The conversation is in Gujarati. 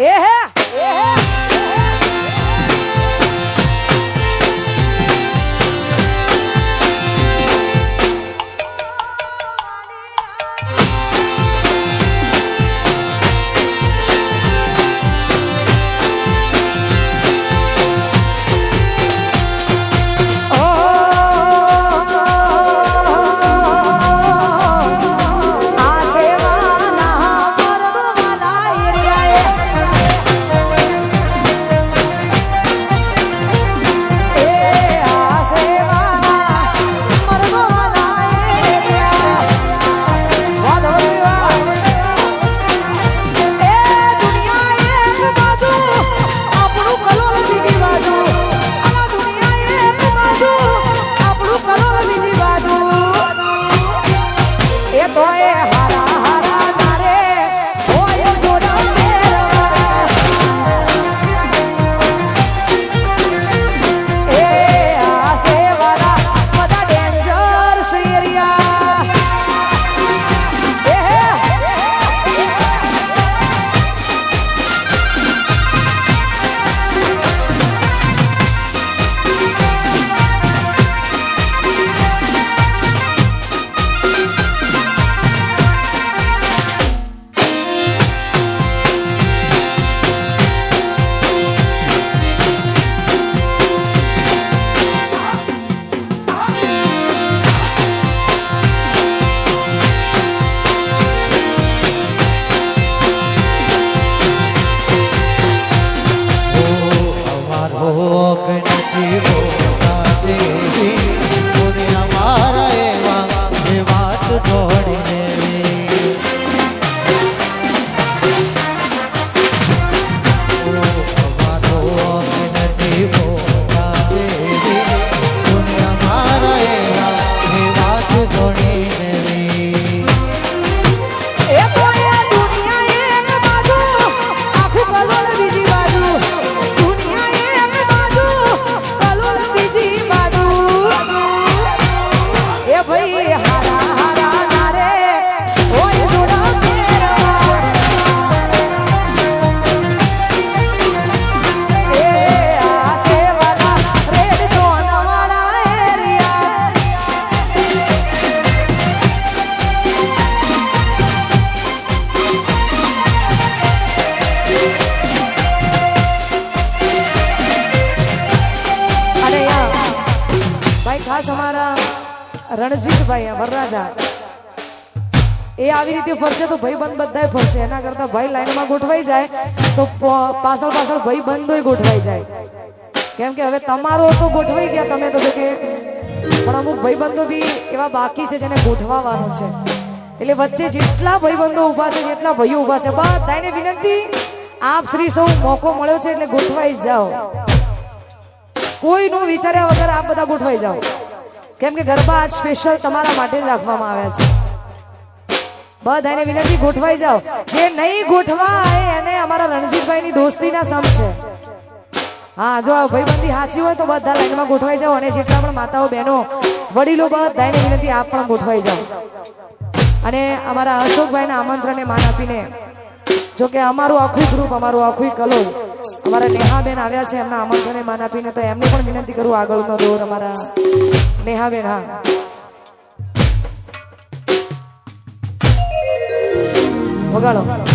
એ એ તો ખાસ અમારા રણજીતભાઈ વરરાજા. એ આવી રીતે ફરશે તો ભાઈ બંધ બધાય ફરશે. એના કરતા ભાઈ લાઈનમાં ગોઠવાઈ જાય તો પાછળ પાછળ ભાઈ બંધોય ગોઠવાઈ જાય. કેમ કે હવે તમારો તો ગોઠવાઈ ગયા તમે તો કે પણ અમુક ભાઈબંધો બી એવા બાકી છે જેને ગોઠવાવાનું છે. એટલે વચ્ચે જેટલા ભાઈબંધો ઊભા છે, જેટલા ભાઈઓ ઊભા છે બધાને વિનંતી, આપ શ્રી સૌ મોકો મળ્યો છે એટલે ગોઠવાઈ જાઓ. કોઈનું વિચાર્યા વગર આ બધા ગોઠવાઈ જાઓ. કેમ કે ગરબા આજ સ્પેશિયલ તમારા માટે જ રાખવામાં આવ્યા છે. બધાને વિનંતી, ગોઠવાઈ જાઓ. જે નહીં ગોઠવાય એને અમારા રણજીતભાઈની દોસ્તીના સમ છે. હા, જો આ ભાઈબંધી સાચી હોય તો બધા લાઈનમાં ગોઠવાઈ જાઓ અને જેટલા પણ માતાઓ, બહેનો, વડીલો બધાને વિનંતી, આપ પણ ગોઠવાઈ જાઓ. અને અમારા અશોકભાઈના આમંત્રણને માન આપીને જો કે અમારું આખું ગ્રુપ અમારું આખું કલોલ અમારા નેહાબેન આવ્યા છે, એમના આમંત્રણે માન આપીને તો એમને પણ વિનંતી કરું, આગળનો દોર અમારા નેહાબેન, હા. વગાડો.